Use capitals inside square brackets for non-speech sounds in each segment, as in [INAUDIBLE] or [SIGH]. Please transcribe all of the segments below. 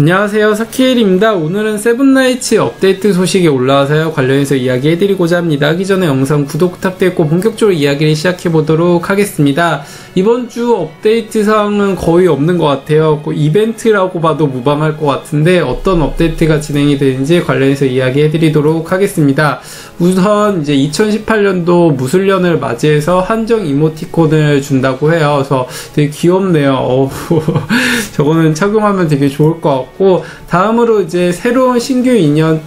안녕하세요. 사키엘입니다. 오늘은 세븐나이츠 업데이트 소식이 올라와서요. 관련해서 이야기해드리고자 합니다. 하기 전에 영상 구독 부탁드리고 본격적으로 이야기를 시작해보도록 하겠습니다. 이번 주 업데이트 사항은 거의 없는 것 같아요. 그 이벤트라고 봐도 무방할 것 같은데 어떤 업데이트가 진행이 되는지 관련해서 이야기해드리도록 하겠습니다. 우선 이제 2018년도 무술년을 맞이해서 한정 이모티콘을 준다고 해요. 그래서 되게 귀엽네요. [LAUGHS] 저거는 착용하면 되게 좋을 것 같고 같고 다음으로 이제 새로운 신규 인연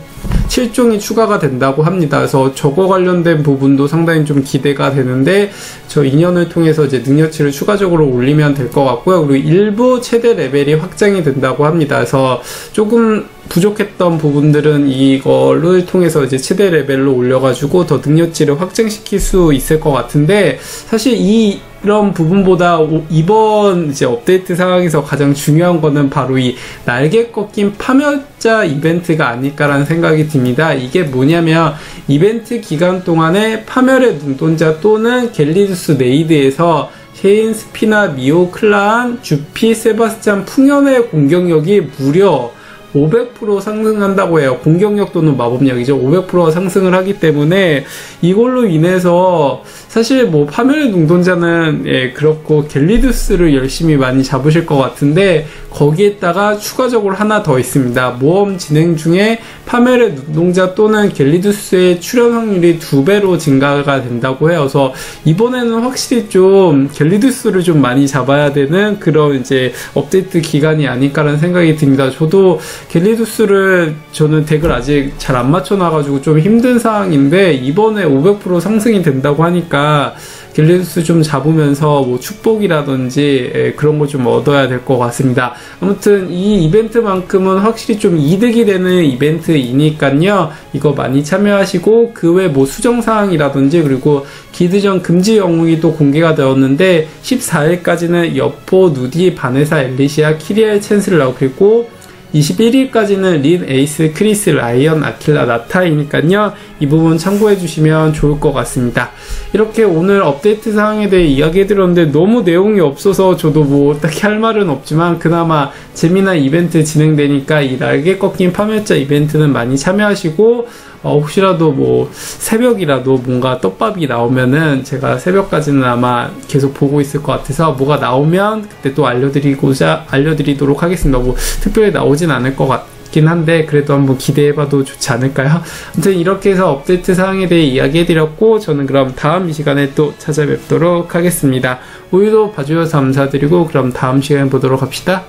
7종이 추가가 된다고 합니다. 그래서 저거 관련된 부분도 상당히 좀 기대가 되는데 저 인연을 통해서 이제 능력치를 추가적으로 올리면 될 것 같고요. 그리고 일부 최대 레벨이 확장이 된다고 합니다. 그래서 조금 부족했던 부분들은 이거를 통해서 이제 최대 레벨로 올려가지고 더 능력치를 확장시킬 수 있을 것 같은데 사실 이 이런 부분보다 이번 이제 업데이트 상황에서 가장 중요한 거는 바로 이 날개 꺾인 파멸자 이벤트가 아닐까라는 생각이 듭니다. 이게 뭐냐면 이벤트 기간 동안에 파멸의 눈동자 또는 갤리두스 네이드에서 셰인, 스피나, 미오, 클라한, 주피, 세바스찬, 풍연의 공격력이 무려 500% 상승한다고 해요. 공격력 또는 마법력이죠. 500% 상승을 하기 때문에 이걸로 인해서 사실 뭐 파멸의 능동자는 예, 그렇고 갤리두스를 열심히 많이 잡으실 것 같은데 거기에다가 추가적으로 하나 더 있습니다. 모험 진행 중에 파멸의 눈동자 또는 갤리두스의 출현 확률이 두 배로 증가가 된다고 해요. 그래서 이번에는 확실히 좀 갤리두스를 좀 많이 잡아야 되는 그런 이제 업데이트 기간이 아닐까라는 생각이 듭니다. 저도 갤리두스를 저는 덱을 아직 잘 안 맞춰놔가지고 좀 힘든 상황인데 이번에 500% 상승이 된다고 하니까 갤리두스 좀 잡으면서 뭐 축복이라든지 예, 그런 거좀 얻어야 될 것 같습니다. 아무튼 이 이벤트만큼은 확실히 좀 이득이 되는 이벤트이니까요. 이거 많이 참여하시고 그 외 뭐 수정 사항이라든지 그리고 기드전 금지 영웅이 또 공개가 되었는데 14일까지는 여포, 누디, 바네사, 엘리시아, 키리엘, 챈슬라우 그리고 21일까지는 린, 에이스, 크리스, 라이언, 아킬라, 나타이니까요. 이 부분 참고해 주시면 좋을 것 같습니다. 이렇게 오늘 업데이트 사항에 대해 이야기해 드렸는데 너무 내용이 없어서 저도 뭐 딱히 할 말은 없지만 그나마 재미난 이벤트 진행되니까 이 날개 꺾인 파멸자 이벤트는 많이 참여하시고 어, 혹시라도 뭐 새벽이라도 뭔가 떡밥이 나오면은 제가 새벽까지는 아마 계속 보고 있을 것 같아서 뭐가 나오면 그때 또 알려드리고자 알려드리도록 하겠습니다. 뭐 특별히 나오진 않을 것 같. 긴 한데 그래도 한번 기대해봐도 좋지 않을까요? [LAUGHS] 아무튼 이렇게 해서 업데이트 사항에 대해 이야기해드렸고 저는 그럼 다음 시간에 또 찾아뵙도록 하겠습니다. 오늘도 봐주셔서 감사드리고 그럼 다음 시간에 보도록 합시다.